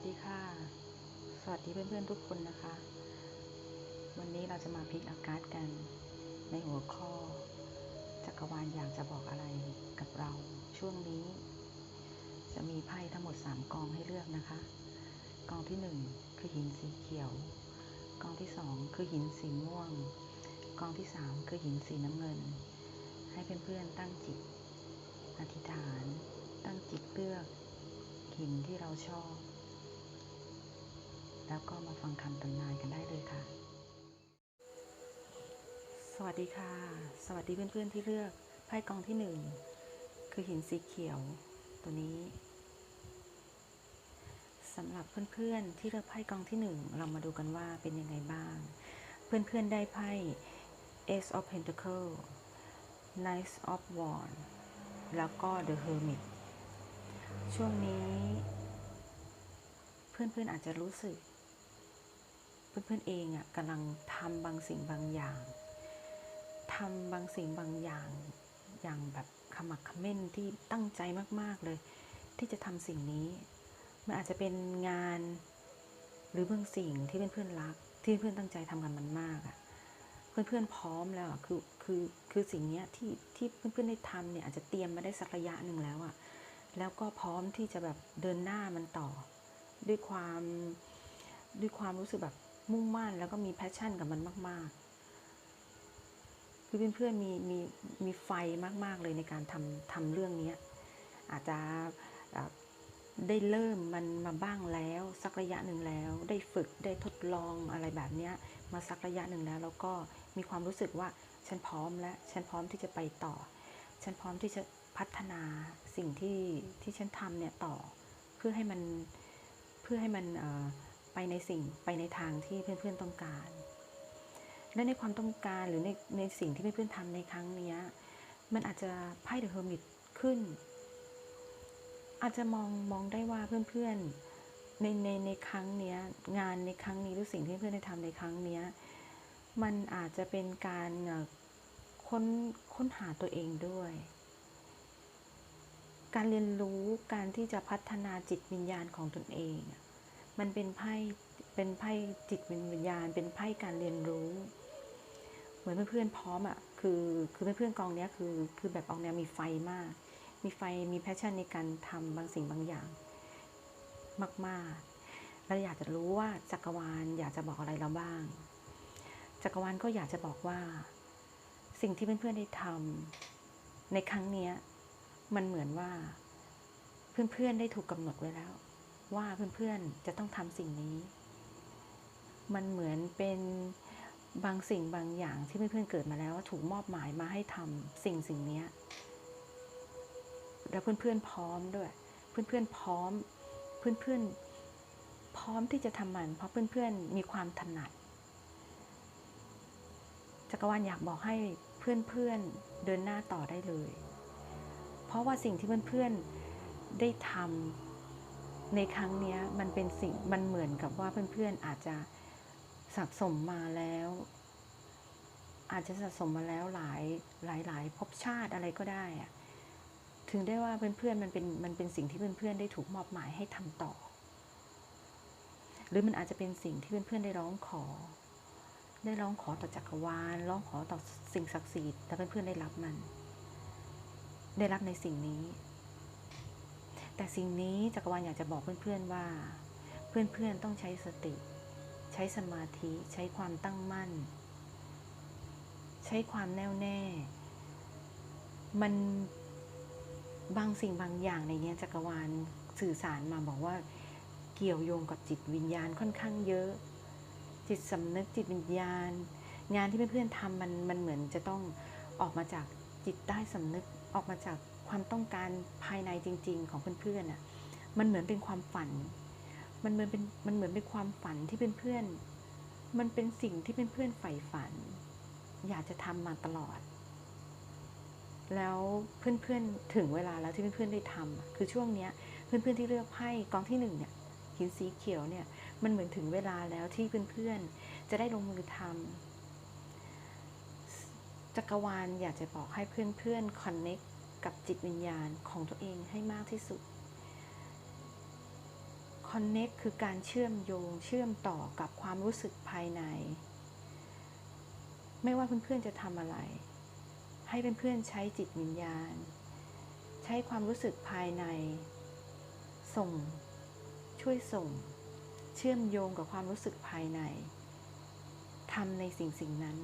วัสดีค่ะ สวัสดีเพื่อนๆทุกคนนะคะ วันนี้เราจะมาพลิกอากาศกัน ในหัวข้อ จักรวาลอยากจะบอกอะไรกับเราช่วงนี้ จะมีไพ่ทั้งหมด 3 กองให้เลือกนะคะ กองที่ 1 คือหินสีเขียว กองที่ 2 คือหินสีม่วง กองที่ 3 คือหินสีน้ำเงิน ให้เพื่อนๆตั้งจิต อธิษฐาน ตั้งจิตเลือกหินที่เราชอบ แล้วก็มาฟังคำทำนายกันได้เลยค่ะ สวัสดีค่ะ สวัสดีเพื่อนๆที่เลือกไพ่กองที่หนึ่งคือหินสีเขียวตัวนี้สำหรับเพื่อนๆที่เลือกไพ่กองที่หนึ่งเรามาดูกันว่าเป็นยังไงบ้าง เพื่อนๆได้ไพ่ Ace of Pentacle Knight of Wands แล้วก็ The Hermit ช่วงนี้ เพื่อนๆอาจจะรู้สึก เพื่อนๆเองอะ่ะกำลังทำบางสิ่งบางอย่างทำบางสิ่งบางอย่างอย่างแบบขมักขม้นที่ตั้งใจมากๆเลย ที่จะทำสิ่งนี้ มันอาจจะเป็นงานหรือบางสิ่งที่เพื่อนๆรัก ที่เพื่อนตั้งใจทำกันมันมากอะ่ะเพื่อนๆพร้อมแล้วอะคือคือคือสิ่งเนี้ยที่ที่เพื่อนๆได้ทำเนี่ยอาจจะเตรียมมาได้สักระยะหนึ่งแล้วอะ่ะแล้วก็พร้อมที่จะแบบเดินหน้ามันต่อ ด้วยความด้วยความรู้สึกแบบ มุ่งมั่นแล้วก็มีแพชชั่นกับมันมาก ๆ คือเพื่อนๆมีมีมีไฟมาก ๆ เลยในการทำทำเรื่องนี้ อาจจะได้เริ่มมันมาบ้างแล้ว สักระยะหนึ่งแล้ว ได้ฝึกได้ทดลองอะไรแบบนี้มาสักระยะหนึ่งแล้ว แล้วก็มีความรู้สึกว่าฉันพร้อมแล้ว ฉันพร้อมที่จะไปต่อ ฉันพร้อมที่จะพัฒนาสิ่งที่ที่ฉันทำเนี่ยต่อ เพื่อให้มันเพื่อให้มัน ไปในสิ่งไปในทางที่เพื่อนๆต้องการ และในความต้องการหรือในในสิ่งที่เพื่อนๆทำในครั้งนี้มันอาจจะไพ่เดอะเฮอร์มิตขึ้น อาจจะมองมองได้ว่าเพื่อนๆในในในครั้งนี้งานในครั้งนี้หรือสิ่งที่เพื่อนได้ทำในครั้งนี้มันอาจจะเป็นการค้นค้นหาตัวเองด้วย การเรียนรู้การที่จะพัฒนาจิตวิญญาณของตนเอง มันเป็นไพ่เป็นไพ่จิตวิญญาณ เป็นไพ่การเรียนรู้ เหมือนเพื่อนๆพร้อมอะคือคือเพื่อนๆกองนี้คือคือแบบออกแนวมีไฟมาก มีไฟมีแพชชั่นในการทำบางสิ่งบางอย่าง มากๆเราอยากจะรู้ว่าจักรวาลอยากจะบอกอะไรเราบ้าง จักรวาลก็อยากจะบอกว่า สิ่งที่เพื่อนๆได้ทำในครั้งนี้มันเหมือนว่า เพื่อนๆได้ถูกกำหนดไว้แล้ว ว่าเพื่อนๆจะต้องทำสิ่งนี้ มันเหมือนเป็นบางสิ่งบางอย่างที่เพื่อนๆเกิดมาแล้ว ถูกมอบหมายมาให้ทำสิ่งสิ่งนี้แล้วเพื่อนๆพร้อมด้วย เพื่อนๆพร้อม เพื่อนๆพร้อมที่จะทำมัน เพราะเพื่อนๆมีความถนัดจักรวาลอยากบอกให้เพื่อนๆเดินหน้าต่อได้เลย เพราะว่าสิ่งที่เพื่อนๆได้ทำ ในครั้งนี้มันเป็นสิ่งมันเหมือนกับว่าเพื่อนๆอาจจะสะสมมาแล้ว อาจจะสะสมมาแล้วหลายหลายหลายภพชาติอะไรก็ได้อะถึงได้ว่าเพื่อนๆมันเป็นมันเป็นสิ่งที่เพื่อนๆได้ถูกมอบหมายให้ทำต่อ หรือมันอาจจะเป็นสิ่งที่เพื่อนๆได้ร้องขอ ได้ร้องขอต่อจักรวาลร้องขอต่อสิ่งศักดิ์สิทธิ์แต่เพื่อนๆได้รับมัน ได้รับในสิ่งนี้ แต่สิ่งนี้จักรวาลอยากจะบอกเพื่อนๆว่า เพื่อนๆต้องใช้สติ ใช้สมาธิ ใช้ความตั้งมั่น ใช้ความแน่วแน่ มันบางสิ่งบางอย่างในนี้จักรวาลสื่อสารมาบอกว่าเกี่ยวโยงกับจิตวิญญาณค่อนข้างเยอะ จิตสำนึกจิตวิญญาณ งานที่เพื่อนๆทำมันมันเหมือนจะต้องออกมาจากจิตใต้สำนึกออกมาจาก ความต้องการภายในจริง ๆ ของเพื่อนๆอะมันเหมือนเป็นความฝัน มันเหมือนเป็นมันเหมือนเป็นความฝันที่เพื่อนๆมันเป็นสิ่งที่เพื่อนๆใฝ่ฝัน อยากจะทำมาตลอด แล้วเพื่อนๆถึงเวลาแล้วที่เพื่อนๆได้ทำคือช่วงเนี้ยเพื่อนๆที่เลือกไพ่กองที่หนึ่งเนี่ยหินสีเขียวเนี่ยมันเหมือนถึงเวลาแล้วที่เพื่อนๆจะได้ลงมือทำจักรวาลอยากจะบอกให้เพื่อนๆคอนเน็ก กับจิตวิญญาณของตัวเองให้มากที่สุดข connect คือการเชื่อมโยงเชื่อมต่อกับความรู้สึกภายใน ไม่ว่าเพื่อนๆจะทำอะไร ให้เพื่อนๆใช้จิตวิญญาณ ใช้ความรู้สึกภายใน ส่ง ช่วยส่ง เชื่อมโยงกับความรู้สึกภายในทำในสิ่งสิ่งนั้น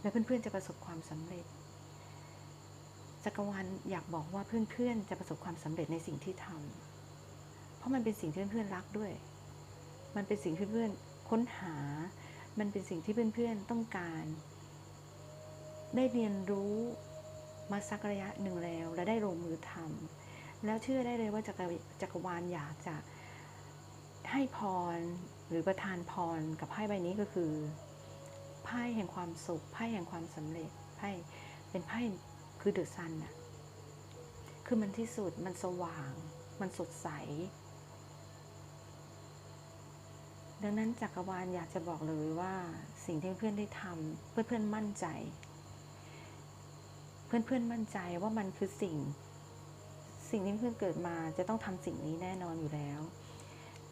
แล้วเพื่อนๆจะประสบความสำเร็จ จักรวาลอยากบอกว่าเพื่อนๆ จะประสบความสำเร็จในสิ่งที่ทำเพราะมันเป็นสิ่งที่เพื่อนๆรักด้วย มันเป็นสิ่งที่เพื่อนๆค้นหา มันเป็นสิ่งที่เพื่อนๆต้องการ ได้เรียนรู้มาสักระยะหนึ่งแล้ว และได้ลงมือทำแล้วเชื่อได้เลยว่าจักรจักรวาลอยากจะให้พรหรือประทานพรกับไพ่ใบนี้ก็คือไพ่แห่งความสุขไพ่แห่งความสำเร็จไพ่เป็นไพ่ คือเดอะซันน่ะคือมันที่สุดมันสว่าง มันสดใส ดังนั้นจักรวาลอยากจะบอกเลยว่าสิ่งที่เพื่อนได้ทำเพื่อนๆมั่นใจ เพื่อนๆมั่นใจว่ามันคือสิ่ง สิ่งที่เพื่อนเกิดมาจะต้องทำสิ่งนี้แน่นอนอยู่แล้ว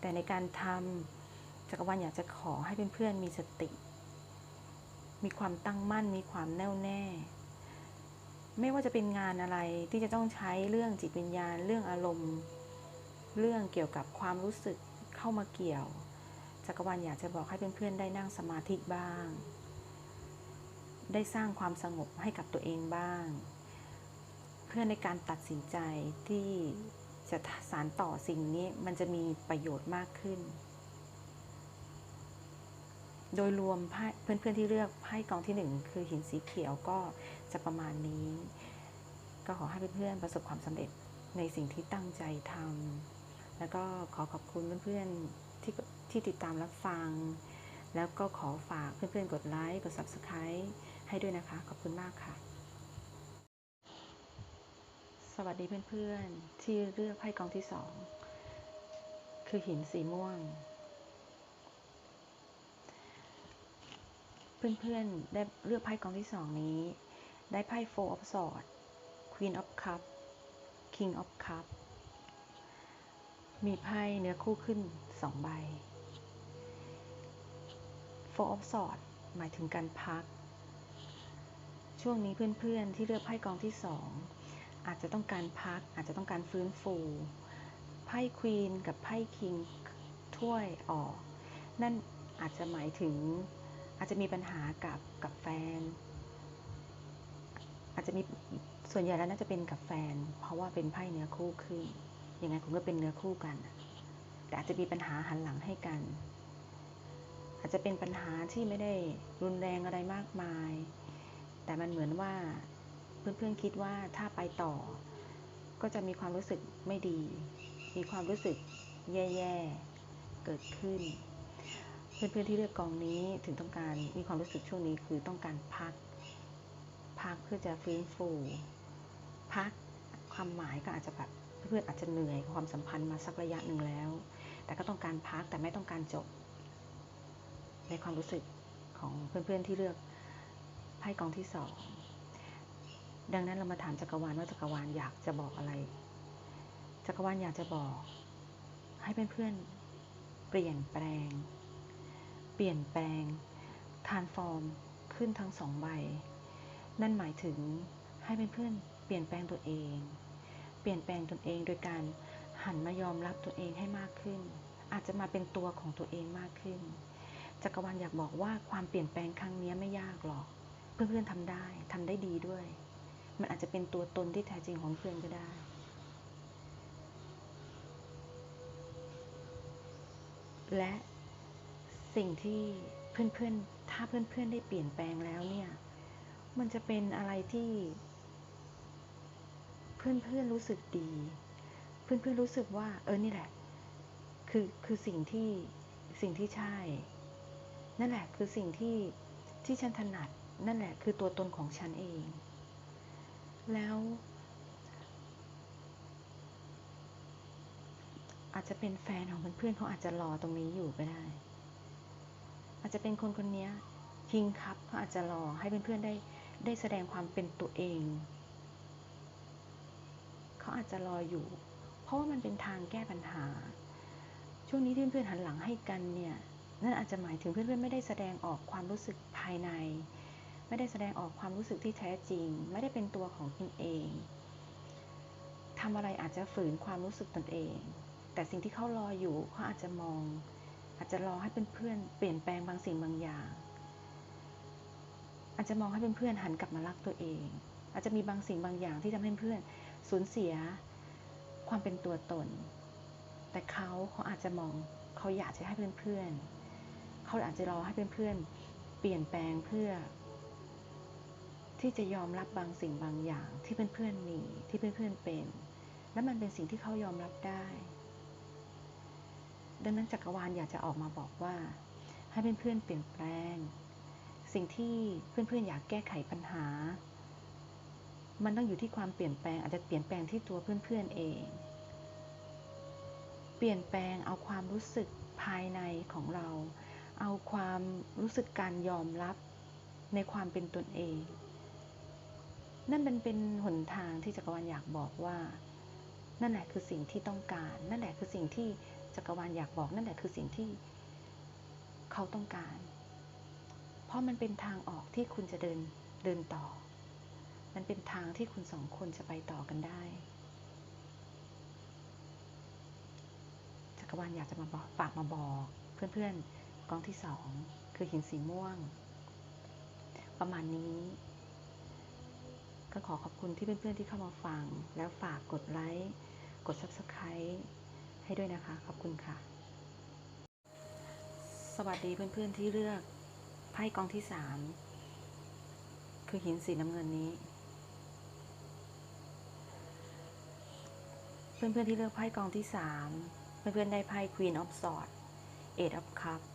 แต่ในการทำจักรวาลอยากจะขอให้เพื่อนๆมีสติ มีความตั้งมั่นมีความแน่วแน่ ไม่ว่าจะเป็นงานอะไรที่จะต้องใช้เรื่องจิตวิญญาณ เรื่องอารมณ์ เรื่องเกี่ยวกับความรู้สึกเข้ามาเกี่ยว จักรวาลอยากจะบอกให้เพื่อนๆได้นั่งสมาธิบ้าง ได้สร้างความสงบให้กับตัวเองบ้าง เพื่อในการตัดสินใจที่จะสารต่อสิ่งนี้มันจะมีประโยชน์มากขึ้น โดยรวมเพื่อนๆที่เลือกไพ่กองที่หนึ่งคือหินสีเขียวก็จะประมาณนี้ ก็ขอให้เพื่อนๆประสบความสำเร็จในสิ่งที่ตั้งใจทำแล้วก็ขอขอบคุณเพื่อนๆที่ที่ติดตามรับฟัง แล้วก็ขอฝากเพื่อนๆกดไลค์กด Subscribe ให้ด้วยนะคะ ขอบคุณมากค่ะ สวัสดีเพื่อนๆที่เลือกไพ่กองที่สองคือหินสีม่วง เพื่อนๆ ได้เลือกไพ่กองที่สองนี้ ได้ไพ่ Four of Swords Queen of Cup King of Cup มีไพ่เนื้อคู่ขึ้นสองใบ Four of Swords หมายถึงการพัก ช่วงนี้เพื่อนๆ ที่เลือกไพ่กองที่สองอาจจะต้องการพัก อาจจะต้องการฟื้นฟูไพ่ควีนกับไพ่คิงถ้วยออก นั่นอาจจะหมายถึง อาจจะมีปัญหากับกับแฟน อาจจะมีส่วนใหญ่แล้วน่าจะเป็นกับแฟน เพราะว่าเป็นไพ่เนื้อคู่ขึ้นยังไงคุณก็เป็นเนื้อคู่กัน แต่อาจจะมีปัญหาหันหลังให้กัน อาจจะเป็นปัญหาที่ไม่ได้รุนแรงอะไรมากมาย แต่มันเหมือนว่าเพื่อนๆคิดว่าถ้าไปต่อ ก็จะมีความรู้สึกไม่ดี มีความรู้สึกแย่ๆ เกิดขึ้น เพื่อนๆที่เลือกกองนี้ถึงต้องการมีความรู้สึกช่วงนี้คือต้องการพัก พักเพื่อจะฟื้นฟู พักความหมายก็อาจจะแบบเพื่อนๆอาจจะเหนื่อยความสัมพันธ์มาสักระยะหนึ่งแล้ว แต่ก็ต้องการพักแต่ไม่ต้องการจบ ในความรู้สึกของเพื่อนๆที่เลือกไพ่กองที่สองดังนั้นเรามาถามจักรวาลว่าจักรวาลอยากจะบอกอะไร จักรวาลอยากจะบอก ให้เพื่อนๆเปลี่ยนแปลง เปลี่ยนแปลงทานฟอร์มขึ้นทั้งสองใบ นั่นหมายถึงให้เพื่อนๆเปลี่ยนแปลงตัวเอง เปลี่ยนแปลงตนเองโดยการหันมายอมรับตัวเองให้มากขึ้น อาจจะมาเป็นตัวของตัวเองมากขึ้น จักรวาลอยากบอกว่าความเปลี่ยนแปลงครั้งนี้ไม่ยากหรอก เพื่อนๆทำได้ทำได้ดีด้วย มันอาจจะเป็นตัวตนที่แท้จริงของเพื่อนก็ได้และ สิ่งที่เพื่อนๆ ถ้าเพื่อนๆ ได้เปลี่ยนแปลงแล้วเนี่ย มันจะเป็นอะไรที่ เพื่อนๆ รู้สึกดี เพื่อนๆ รู้สึกว่า เออ นี่แหละ คือ คือสิ่งที่ สิ่งที่ใช่ นั่นแหละ คือสิ่งที่ ที่ฉันถนัด นั่นแหละ คือตัวตนของฉันเอง แล้ว อาจจะเป็นแฟนของเพื่อนๆเขาอาจจะรอตรงนี้อยู่ก็ได้ อาจจะเป็นคนคนนี้คิงครับเขาอาจจะรอให้เพื่อนๆได้ได้แสดงความเป็นตัวเอง เขาอาจจะรออยู่ เพราะว่ามันเป็นทางแก้ปัญหา ช่วงนี้ที่เพื่อนๆหันหลังให้กันเนี่ยนั่นอาจจะหมายถึงเพื่อนๆไม่ได้แสดงออกความรู้สึกภายใน ไม่ได้แสดงออกความรู้สึกที่แท้จริง ไม่ได้เป็นตัวของตนเองทำอะไรอาจจะฝืนความรู้สึกตนเอง แต่สิ่งที่เขารออยู่เขาอาจจะมอง อาจจะรอให้เพื่อนๆเปลี่ยนแปลงบางสิ่งบางอย่าง อาจจะมองให้เพื่อนๆหันกลับมารักตัวเอง อาจจะมีบางสิ่งบางอย่างที่ทำให้เพื่อนสูญเสียความเป็นตัวตน แต่เขาเขาอาจจะมองเขาอยากจะให้เพื่อนๆเขาอาจจะรอให้เพื่อนๆเปลี่ยนแปลงเพื่อ ที่จะยอมรับบางสิ่งบางอย่างที่เพื่อนๆมีที่เพื่อนๆเป็น และมันเป็นสิ่งที่เขายอมรับได้ ดังนั้นจักรวาลอยากจะออกมาบอกว่า ให้เพื่อนๆเปลี่ยนแปลง สิ่งที่เพื่อนๆอยากแก้ไขปัญหา มันต้องอยู่ที่ความเปลี่ยนแปลงอาจจะเปลี่ยนแปลงที่ตัวเพื่อนๆเอง เปลี่ยนแปลงเอาความรู้สึกภายในของเรา เอาความรู้สึกการยอมรับในความเป็นตนเอง นั่นเป็นเป็นหนทางที่จักรวาลอยากบอกว่า นั่นแหละคือสิ่งที่ต้องการ นั่นแหละคือสิ่งที่ จักรวาลอยากบอกนั่นแหละคือสิ่งที่เขาต้องการ เพราะมันเป็นทางออกที่คุณจะเดินเดินต่อ มันเป็นทางที่คุณสองคนจะไปต่อกันได้ จักรวาลอยากจะมาบอกฝากมาบอกเพื่อนๆกองที่สองคือหินสีม่วง ประมาณนี้ก็ขอขอบคุณที่เพื่อนๆที่เข้ามาฟัง แล้วฝากกดไลค์ กด Subscribe ให้ด้วยนะคะ ขอบคุณค่ะ สวัสดีเพื่อนๆที่เลือกไพ่กองที่สามคือหินสีน้ำเงินนี้ เพื่อนๆที่เลือกไพ่กองที่สามเพื่อนๆได้ไพ่ Queen of Swords Eight of Cups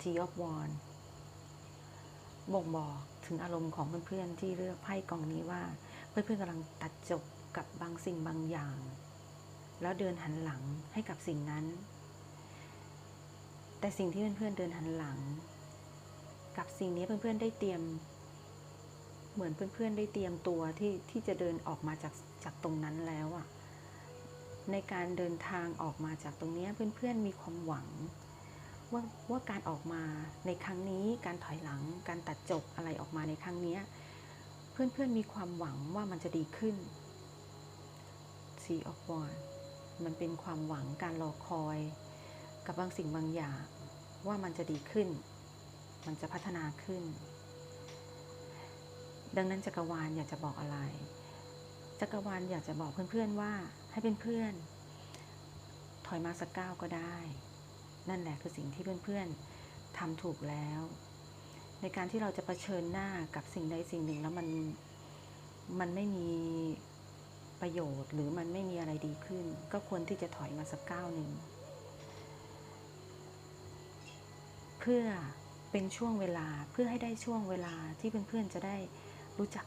Tea of Wands บ่งบอกถึงอารมณ์ของเพื่อนๆที่เลือกไพ่กองนี้ว่า เพื่อนๆกำลังตัดจบกับบางสิ่งบางอย่าง แล้วเดินหันหลังให้กับสิ่งนั้น แต่สิ่งที่เพื่อนๆเดินหันหลัง กับสิ่งนี้เพื่อนๆได้เตรียม เหมือนเพื่อนๆได้เตรียมตัวที่ที่จะเดินออกมาจากจากตรงนั้นแล้วอะในการเดินทางออกมาจากตรงนี้เพื่อนๆมีความหวังว่าว่าการออกมาในครั้งนี้การถอยหลัง การตัดจบอะไรออกมาในครั้งนี้เพื่อนๆมีความหวังว่ามันจะดีขึ้น Sea of Wands มันเป็นความหวังการรอคอย กับบางสิ่งบางอย่างว่ามันจะดีขึ้น มันจะพัฒนาขึ้น ดังนั้นจักรวาลอยากจะบอกอะไร จักรวาลอยากจะบอกเพื่อนๆว่าให้เพื่อนๆถอยมาสักก้าวก็ได้ นั่นแหละคือสิ่งที่เพื่อนๆทำถูกแล้ว ในการที่เราจะะเผชิญหน้ากับสิ่งใดสิ่งหนึ่งแล้วมันมันไม่มี ประโยชน์ หรือมันไม่มีอะไรดีขึ้น ก็ควรที่จะถอยมาสักก้าวหนึ่ง เพื่อเป็นช่วงเวลาเพื่อให้ได้ช่วงเวลาที่เพื่อนๆจะได้รู้จัก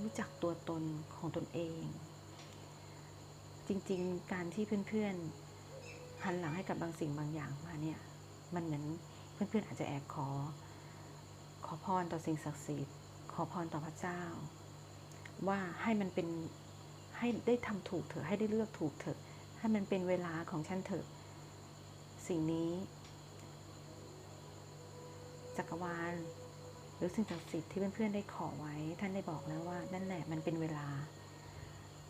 รู้จักตัวตนของตนเอง จริงๆ การที่เพื่อนๆหันหลังให้กับบางสิ่งบางอย่างมาเนี่ยมันเหมือนเพื่อนๆอาจจะแอบขอ ขอพรต่อสิ่งศักดิ์สิทธิ์ขอพรต่อพระเจ้า ว่าให้มันเป็นให้ได้ทำถูกเถอะให้ได้เลือกถูกเถอะ ให้มันเป็นเวลาของฉันเถอะ สิ่งนี้ จักรวาล หรือสิ่งศักดิ์สิทธิ์ที่เพื่อนๆได้ขอไว้ ท่านได้บอกแล้วว่า นั่นแหละมันเป็นเวลา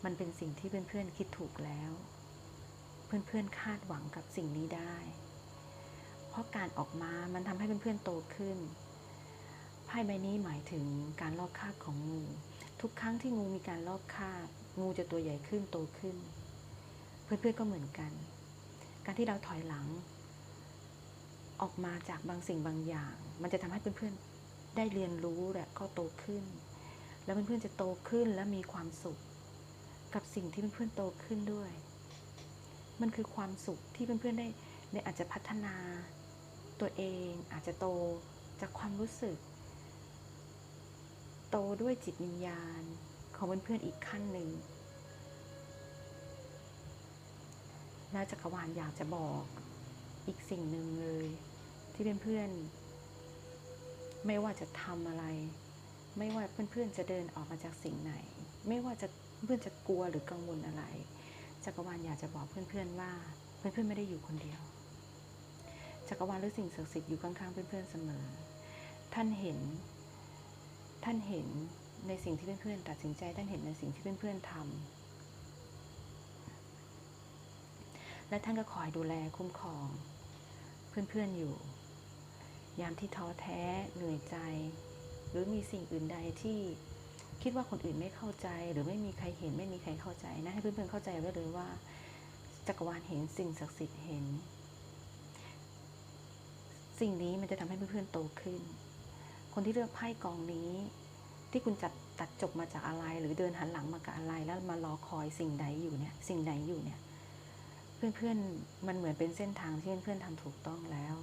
มันเป็นสิ่งที่เพื่อนๆคิดถูกแล้ว เพื่อนๆคาดหวังกับสิ่งนี้ได้ เพราะการออกมามันทำให้เพื่อนๆโตขึ้นไพ่ใบนี้หมายถึงการลอกคาบของงู ทุกครั้งที่งูมีการลอกคาบงูจะตัวใหญ่ขึ้นโตขึ้น เพื่อนๆก็เหมือนกัน การที่เราถอยหลัง ออกมาจากบางสิ่งบางอย่าง มันจะทำให้เพื่อนๆได้เรียนรู้และก็โตขึ้น แล้วเพื่อนๆจะโตขึ้นและมีความสุข กับสิ่งที่เพื่อนๆโตขึ้นด้วย มันคือความสุขที่เพื่อนๆได้ได้อาจจะพัฒนาตัวเองอาจจะโตจากความรู้สึก โตด้วยจิตวิญญาณของเพื่อนๆอีกขั้นหนึ่ง แล้วจักรวาลอยากจะบอกอีกสิ่งหนึ่งเลย ที่เพื่อนๆไม่ว่าจะทำอะไร ไม่ว่าเพื่อนๆจะเดินออกมาจากสิ่งไหน ไม่ว่าจะเพื่อนจะกลัวหรือกังวลอะไร จักรวาลอยากจะบอกเพื่อนๆว่า เพื่อนๆไม่ได้อยู่คนเดียว จักรวาลหรือสิ่งศักดิ์สิทธิ์อยู่ข้างๆเพื่อนๆเสมอ ท่านเห็น ท่านเห็นในสิ่งที่เพื่อนๆตัดสินใจท่านเห็นในสิ่งที่เพื่อนๆทำและท่านก็คอยดูแลคุ้มครอง เพื่อนๆอยู่ ยามที่ท้อแท้เหนื่อยใจ หรือมีสิ่งอื่นใดที่คิดว่าคนอื่นไม่เข้าใจ หรือไม่มีใครเห็นไม่มีใครเข้าใจนะให้เพื่อนๆเข้าใจไว้เลยว่า จักรวาลเห็นสิ่งศักดิ์สิทธิ์เห็น สิ่งนี้มันจะทำให้เพื่อนๆโตขึ้น คนที่เลือกไพ่กองนี้ ที่คุณจัดตัดจบมาจากอะไร หรือเดินหันหลังมากับอะไร แล้วมารอคอยสิ่งใดอยู่เนี่ย สิ่งใดอยู่เนี่ย เพื่อนๆมันเหมือนเป็นเส้นทางที่เพื่อนๆทำถูกต้องแล้ว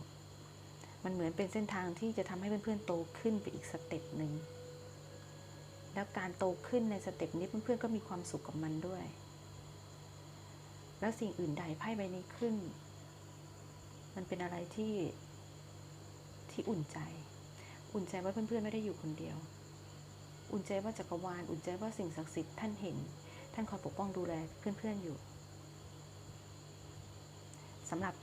มันเหมือนเป็นเส้นทางที่จะทำให้เพื่อนๆโตขึ้นไปอีกสเต็ปหนึ่งแล้วการโตขึ้นในสเต็ปนี้เพื่อนๆก็มีความสุขกับมันด้วย แล้วสิ่งอื่นใดไพ่ใบนี้ขึ้น มันเป็นอะไรที่ที่อุ่นใจ อุ่นใจว่าเพื่อนๆไม่ได้อยู่คนเดียว อุ่นใจว่าจักรวาล อุ่นใจว่าสิ่งศักดิ์สิทธิ์ท่านเห็น ท่านคอยปกป้องดูแลเพื่อนๆอยู่สำหรับ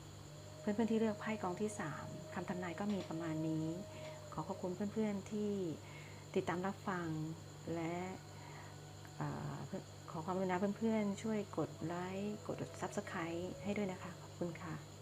เพื่อนๆที่เลือกไพ่กองที่ 3คำทำนายก็มีประมาณนี้ ขอขอบคุณเพื่อนๆที่ติดตามรับฟังและอขอความรุณาเพื่อนๆ ช่วยกดไลค์ กด Subscribe ให้ด้วยนะคะ ขอบคุณค่ะ